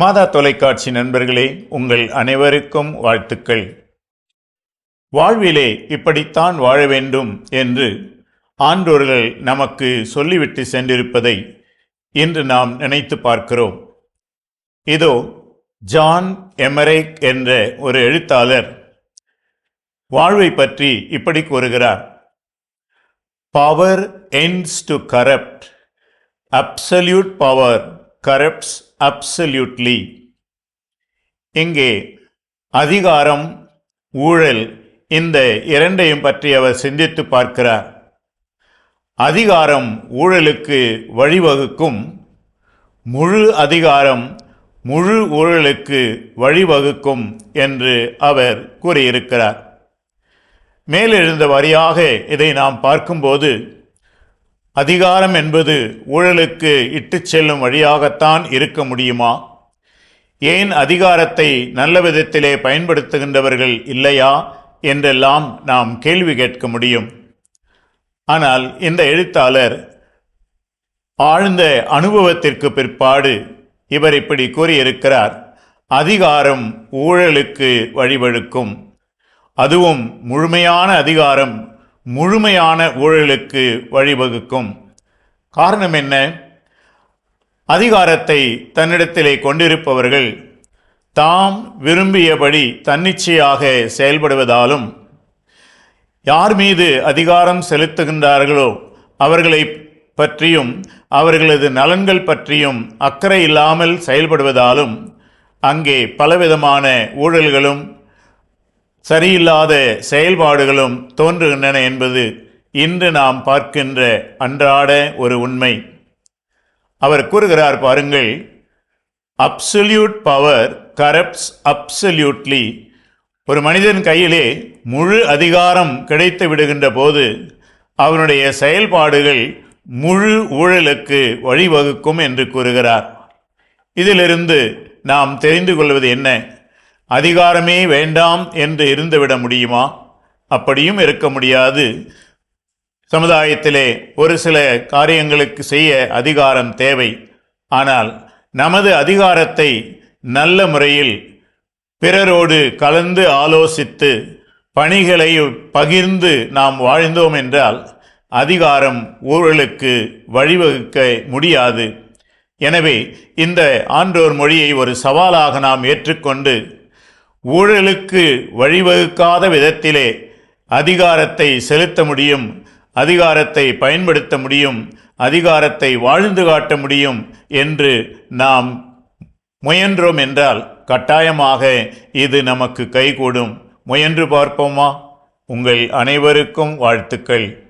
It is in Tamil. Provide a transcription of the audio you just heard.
மாதா தொலைக்காட்சி நண்பர்களே உங்கள் அனைவருக்கும் வாழ்த்துக்கள். வாழ்விலே இப்படித்தான் வாழ வேண்டும் என்று ஆன்றோர்கள் நமக்கு சொல்லிவிட்டு சென்றிருப்பதை இன்று நாம் நினைத்து பார்க்கிறோம். இதோ ஜான் எமரேக் என்ற ஒரு எழுத்தாளர் வாழ்வை பற்றி இப்படி கூறுகிறார். Power tends to corrupt absolute power corrupts absolutely இங்கே அதிகாரம் ஊழல் இந்த இரண்டையும் பற்றி அவர் சிந்தித்து பார்க்கிறார். அதிகாரம் ஊழலுக்கு வழிவகுக்கும். முழு அதிகாரம் முழு ஊழலுக்கு வழிவகுக்கும் என்று அவர் கூறியிருக்கிறார். மேலெழுந்த வரியாக இதை நாம் பார்க்கும்போது அதிகாரம் என்பது ஊழலுக்கு இட்டு செல்லும் வழியாகத்தான் இருக்க முடியுமா? ஏன் அதிகாரத்தை நல்ல விதத்திலே பயன்படுத்துகின்றவர்கள் இல்லையா? என்றெல்லாம் நாம் கேள்வி கேட்க முடியும். ஆனால் இந்த எழுத்தாளர் ஆழ்ந்த அனுபவத்திற்கு பிற்பாடு இவர் இப்படி கூறியிருக்கிறார். அதிகாரம் ஊழலுக்கு வழிவழுக்கும் அதுவும் முழுமையான அதிகாரம் முழுமையான ஊழலுக்கு வழிவகுக்கும். காரணம் என்ன? அதிகாரத்தை தன்னிடத்திலே கொண்டிருப்பவர்கள் தாம் விரும்பியபடி தன்னிச்சையாக செயல்படுவதாலும் யார் மீது அதிகாரம் செலுத்துகின்றார்களோ அவர்களை பற்றியும் அவர்களது நலன்கள் பற்றியும் அக்கறை இல்லாமல் செயல்படுவதாலும் அங்கே பலவிதமான ஊழல்களும் சரியில்லாத செயல்பாடுகளும் தோன்றுகின்றன என்பது இன்று நாம் பார்க்கின்ற அன்றாட ஒரு உண்மை. அவர் கூறுகிறார் பாருங்கள் அப்சல்யூட் பவர் கரப்ட்ஸ் அப்சல்யூட்லி ஒரு மனிதன் கையிலே முழு அதிகாரம் கிடைத்து விடுகின்ற போது அவனுடைய செயல்பாடுகள் முழு ஊழலுக்கு வழிவகுக்கும் என்று கூறுகிறார். இதிலிருந்து நாம் தெரிந்து கொள்வது என்ன? அதிகாரமே வேண்டாம் என்று இருந்துவிட முடியுமா? அப்படியும் இருக்க முடியாது. சமுதாயத்திலே ஒரு சில காரியங்களுக்கு செய்ய அதிகாரம் தேவை. ஆனால் நமது அதிகாரத்தை நல்ல முறையில் பிறரோடு கலந்து ஆலோசித்து பணிகளை பகிர்ந்து நாம் வாழ்ந்தோம் என்றால் அதிகாரம் ஊழலுக்கு வழிவகுக்க முடியாது. எனவே இந்த ஆன்றோர் மொழியை ஒரு சவாலாக நாம் ஏற்றுக்கொண்டு ஊழலுக்கு வழிவகுக்காத விதத்திலே அதிகாரத்தை செலுத்த முடியும் அதிகாரத்தை பயன்படுத்த முடியும் அதிகாரத்தை வாழ்ந்து காட்ட முடியும் என்று நாம் முயன்றோம் என்றால் கட்டாயமாக இது நமக்கு கைகூடும். முயன்று பார்ப்போமா? உங்கள் அனைவருக்கும் வாழ்த்துக்கள்.